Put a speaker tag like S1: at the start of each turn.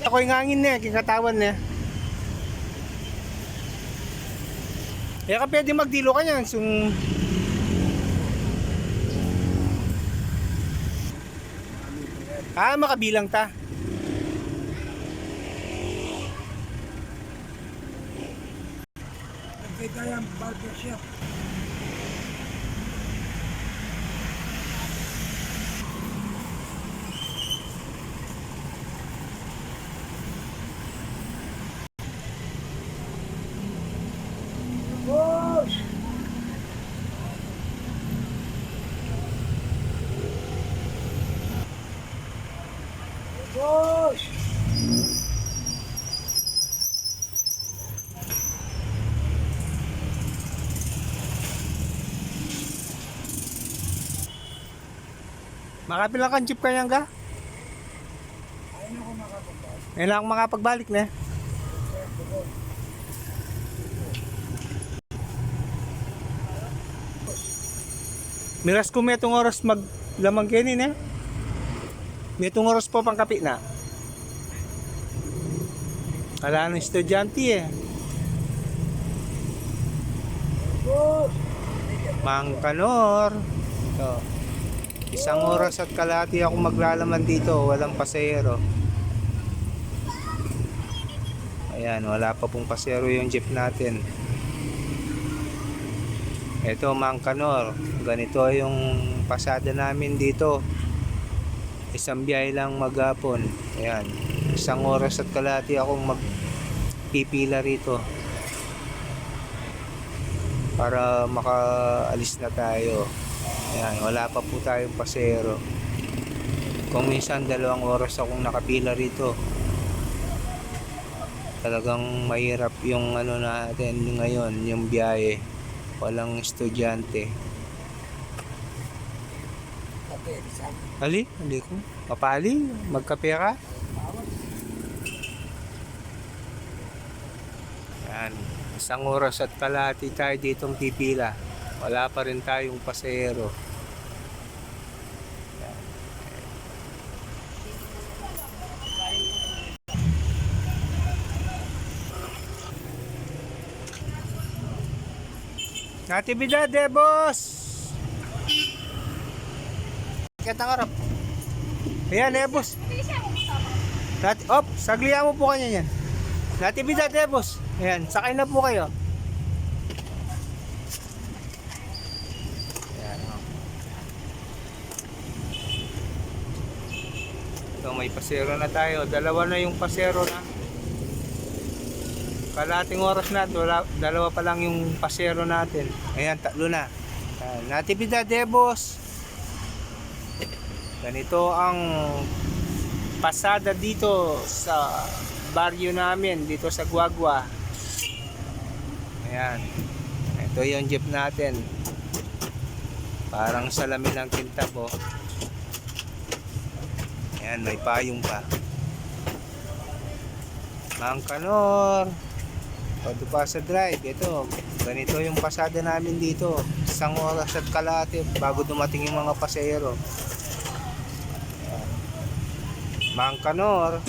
S1: Ako yung hangin na, kikatawan na. Kaya ka pwede magdilo ka niyan. Sung... Ah, makabilang ta.
S2: Nagkitayang barbershop. Boss!
S1: Makapilang kang jeep kanyang ka?
S2: Ayun ako makapagpapalad.
S1: Ngayon lang ako makapagbalik na. Miras ko may itong oras maglamang kenin eh. May itong oras po pang kapi na. Wala ng estudyante eh. Mangkanor. Ito. Isang oras at kalahati ako maglalaman dito. Walang pasahero. Ayan, wala pa pong pasahero yung jeep natin. Ito, Mangkanor. Ganito yung pasada namin dito. Isang biyahe lang maghapon. Ayan. Isang oras at kalahati akong magpipila rito para makaalis na tayo. Ayan, wala pa po tayong pasero. Kung minsan dalawang oras akong nakapila rito. Talagang mahirap yung ano natin ngayon, yung biyahe. Walang estudyante.
S2: Kape, isang
S1: Ali, ali ko. Papali, magkape ka? Yan. Isang oras at kalahati tayo ditong pipila. Wala pa rin tayong pasahero. Yan. Natividad eh, boss! Kita karap. Ayan eh, boss. Nati op, saglihan mo po kanya yan. Natividad eh, boss. Ayan, sakay na po kayo. Ayan, oh. Ito, may pasero na tayo. Dalawa na yung pasero na. Kalating oras na, dala, dalawa pa lang yung pasero natin. Ayan, tatlo na. Ayan, Natividad eh, boss. Ganito ang pasada dito sa baryo namin, dito sa Guagua. Ayan. Ito yung jeep natin. Parang salamin ng kintab oh. Ayan, may payong pa. Mangkanor. Pwede pa sa drive. Ito, ganito yung pasada namin dito. Isang oras at kalahati bago dumating yung mga pasahero. Mangkanor.